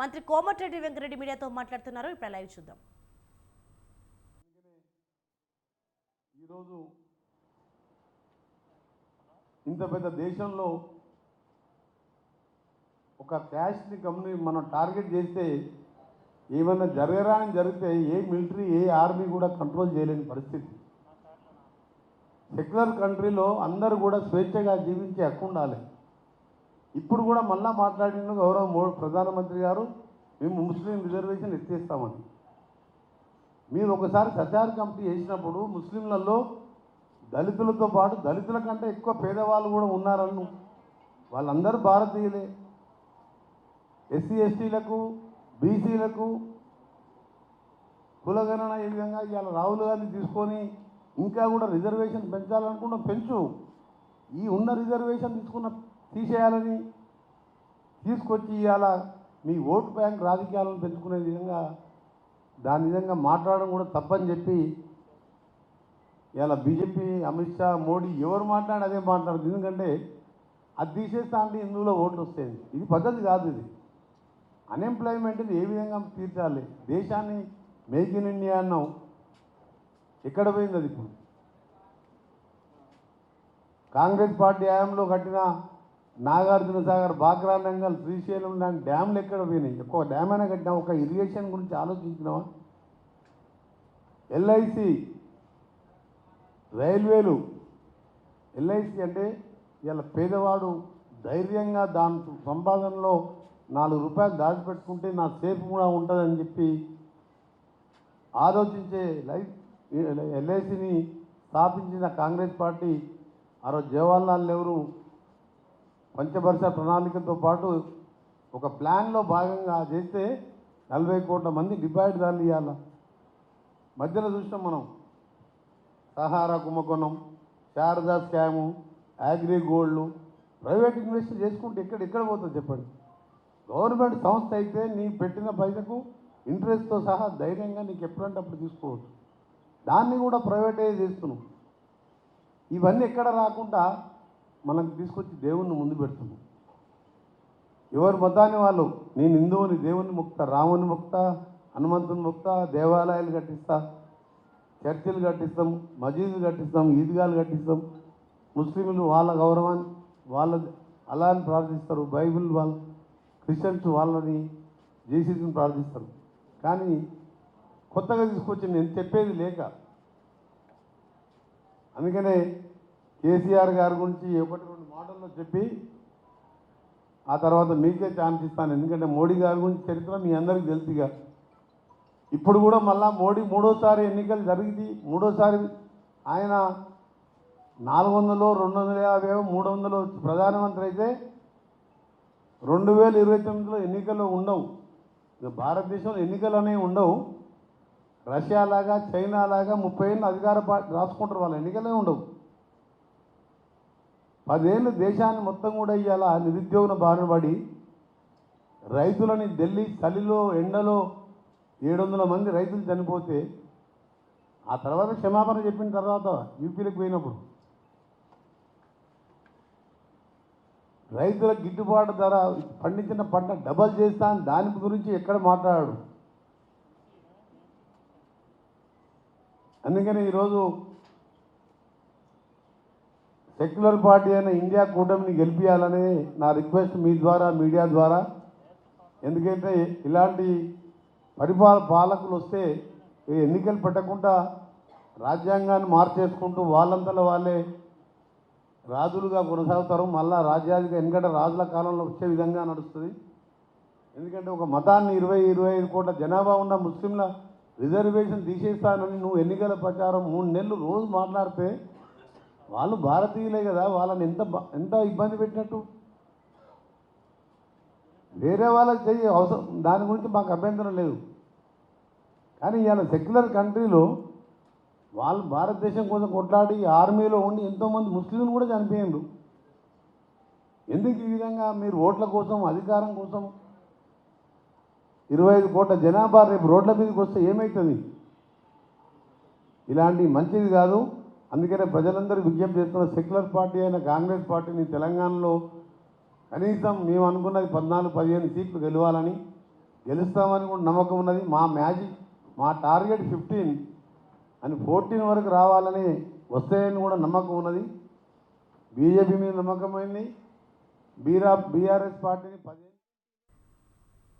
మంత్రి కోమటిరెడ్డి వెంకరెడ్డి మీడియాతో మాట్లాడుతున్నారు. ఇప్పుడు లైవ్ చూద్దాం. ఈరోజు ఇంత పెద్ద దేశంలో ఒక క్యాష్ని కంపెనీ మనం టార్గెట్ చేస్తే ఏమైనా జరగరా అని జరిగితే ఏ మిలిటరీ ఏ ఆర్మీ కూడా కంట్రోల్ చేయలేని పరిస్థితి. సెక్యులర్ కంట్రీలో అందరూ కూడా స్వేచ్ఛగా జీవించే హక్కు ఉండాలి. ఇప్పుడు కూడా మళ్ళా మాట్లాడిన గౌరవ ప్రధానమంత్రి గారు మేము ముస్లిం రిజర్వేషన్ ఎత్తేస్తామని. మీరు ఒకసారి సచార్ కమిటీ చేసినప్పుడు ముస్లింలలో దళితులతో పాటు దళితుల కంటే ఎక్కువ పేదవాళ్ళు కూడా ఉన్నారన్ను. వాళ్ళందరూ భారతీయులే. ఎస్సీ ఎస్టీలకు బీసీలకు కులగణన ఈ విధంగా ఇవాళ రాహుల్ గాంధీ తీసుకొని ఇంకా కూడా రిజర్వేషన్ పెంచాలనుకుంటే పెంచు. ఈ ఉన్న రిజర్వేషన్ తీసుకున్న తీసేయాలని తీసుకొచ్చి ఇవాళ మీ ఓటు బ్యాంక్ రాజకీయాలను పెంచుకునే విధంగా దాని విధంగా మాట్లాడడం కూడా తప్పని చెప్పి ఇలా బీజేపీ అమిత్ షా మోడీ ఎవరు మాట్లాడి అదే మాట్లాడదు. ఎందుకంటే అది తీసేస్తా అంటే హిందువులో ఓట్లు వస్తాయి. ఇది పద్ధతి కాదు ఇది. అన్ఎంప్లాయ్మెంట్ని ఏ విధంగా తీర్చాలి? దేశాన్ని మేక్ ఇన్ ఇండియా అన్నాం. ఎక్కడ పోయింది అది ఇప్పుడు? కాంగ్రెస్ పార్టీ హయాంలో కట్టిన నాగార్జున సాగర్ బాగ్రా నంగల్ శ్రీశైలం లాంటి డ్యామ్లు ఎక్కడ పోయినాయి? ఎక్కువ డ్యామ్ అయినా కట్టినా ఒక ఇరిగేషన్ గురించి ఆలోచించినావా? ఎల్ఐసి రైల్వేలు. ఎల్ఐసి అంటే ఇలా పేదవాడు ధైర్యంగా దాని సంపాదనలో నాలుగు రూపాయలు దాచిపెట్టుకుంటే నా సేఫ్ కూడా ఉంటుందని చెప్పి ఆలోచించే లైఫ్ ఎల్ఐసిని స్థాపించిన కాంగ్రెస్ పార్టీ ఆ రోజు జవహర్లాల్ నెహ్రూ పంచవర్ష ప్రణాళికతో పాటు ఒక ప్లాన్లో భాగంగా చేస్తే నలభై కోట్ల మంది డిపాజిట్దారులు ఇవ్వాల మధ్యలో చూసినాం మనం. సహారా కుంభకోణం Sharada scam Agri Gold private invest చేసుకుంటే ఎక్కడ ఎక్కడ పోతుంది చెప్పండి? గవర్నమెంట్ సంస్థ అయితే నీ పెట్టిన పైసకు ఇంట్రెస్ట్తో సహా ధైర్యంగా నీకు ఎప్పుడంటే అప్పుడు తీసుకోవచ్చు. దాన్ని కూడా ప్రైవేటైజ్ చేస్తున్నాం. ఇవన్నీ ఎక్కడ రాకుండా మనకు తీసుకొచ్చి దేవుణ్ణి ముందు పెడుతున్నాం ఎవరి మతాన్ని వాళ్ళు నేను హిందువుని దేవుని ముక్త రాముని ముక్త హనుమంతుని ముక్త దేవాలయాలు కట్టిస్తా చర్చిలు కట్టిస్తాం మజీదు కట్టిస్తాం ఈద్గాలు కట్టిస్తాం ముస్లింలు వాళ్ళ గౌరవాన్ని వాళ్ళ అలాని ప్రార్థిస్తారు. బైబిల్ వాళ్ళ క్రిస్టియన్స్ వాళ్ళని జీసీని ప్రార్థిస్తారు. కానీ కొత్తగా తీసుకొచ్చి నేను చెప్పేది లేక. అందుకనే కేసీఆర్ గారి గురించి ఒకటి రెండు మాటల్లో చెప్పి ఆ తర్వాత మీకే ఛాన్స్ ఇస్తాను. ఎందుకంటే మోడీ గారి గురించి చరిత్ర మీ అందరికీ తెలుసుగా. ఇప్పుడు కూడా మళ్ళా మోడీ మూడోసారి ఎన్నికలు జరిగింది మూడోసారి ఆయన నాలుగు వందలు రెండు వందల యాభై మూడు వందలు ప్రధానమంత్రి అయితే రెండు వేల ఇరవై తొమ్మిదిలో ఎన్నికలు ఉండవు. భారతదేశంలో ఎన్నికలు అనేవి ఉండవు. రష్యా లాగా చైనా లాగా ముప్పై ఏళ్ళు అధికార పార్టీ రాసుకుంటారు వాళ్ళ. ఎన్నికలే ఉండవు. పదేళ్ళు దేశాన్ని మొత్తం కూడా ఇవాళ నిరుద్యోగం బారిన పడి రైతులని ఢిల్లీ చలిలో ఎండలో ఏడు వందల మంది రైతులు చనిపోతే ఆ తర్వాత క్షమాపణ చెప్పిన తర్వాత యూపీలకు పోయినప్పుడు రైతుల గిట్టుబాటు ధర పండించిన పంట డబల్ చేస్తా అని దాని గురించి ఎక్కడ మాట్లాడాడు? అందుకని ఈరోజు సెక్యులర్ పార్టీ అయిన ఇండియా కూటమిని గెలిపించాలని నా రిక్వెస్ట్ మీ ద్వారా మీడియా ద్వారా. ఎందుకంటే ఇలాంటి పరిపాల పాలకులు వస్తే ఎన్నికలు పెట్టకుండా రాజ్యాంగాన్ని మార్చేసుకుంటూ వాళ్ళంతలో వాళ్ళే రాజులుగా కొనసాగుతారు. మళ్ళా రాజ్యాధిక ఎందుకంటే రాజుల కాలంలో వచ్చే విధంగా నడుస్తుంది. ఎందుకంటే ఒక మతాన్ని ఇరవై ఇరవై ఐదు కోట్ల జనాభా ఉన్న ముస్లింల రిజర్వేషన్ తీసేస్తానని నువ్వు ఎన్నికల ప్రచారం మూడు నెలలు రోజు మాట్లాడితే వాళ్ళు భారతీయులే కదా వాళ్ళని ఎంత ఎంత ఇబ్బంది పెట్టినట్టు? వేరే వాళ్ళకి చెయ్యి అవసరం దాని గురించి మాకు అభ్యంతరం లేదు. కానీ ఇవాళ సెక్యులర్ కంట్రీలో వాళ్ళు భారతదేశం కోసం కొట్లాడి ఆర్మీలో ఉండి ఎంతోమంది ముస్లింలు కూడా చనిపోయిండ్రు ఎందుకు ఈ విధంగా మీరు ఓట్ల కోసం అధికారం కోసం? ఇరవై ఐదు కోట్ల జనాభా రేపు రోడ్ల మీదకి వస్తే ఏమవుతుంది ఇలాంటి మంచిది కాదు. అందుకనే ప్రజలందరూ విజ్ఞప్తి చేస్తున్న సెక్యులర్ పార్టీ అయిన కాంగ్రెస్ పార్టీని తెలంగాణలో కనీసం మేము అనుకున్నది పద్నాలుగు పదిహేను సీట్లు గెలవాలని గెలుస్తామని కూడా నమ్మకం ఉన్నది. మా మ్యాజిక్ మా టార్గెట్ ఫిఫ్టీన్ అని ఫోర్టీన్ వరకు రావాలని వస్తాయని కూడా నమ్మకం ఉన్నది. బీజేపీ మీద నమ్మకమైంది బీరా బీఆర్ఎస్ పార్టీని పదిహేను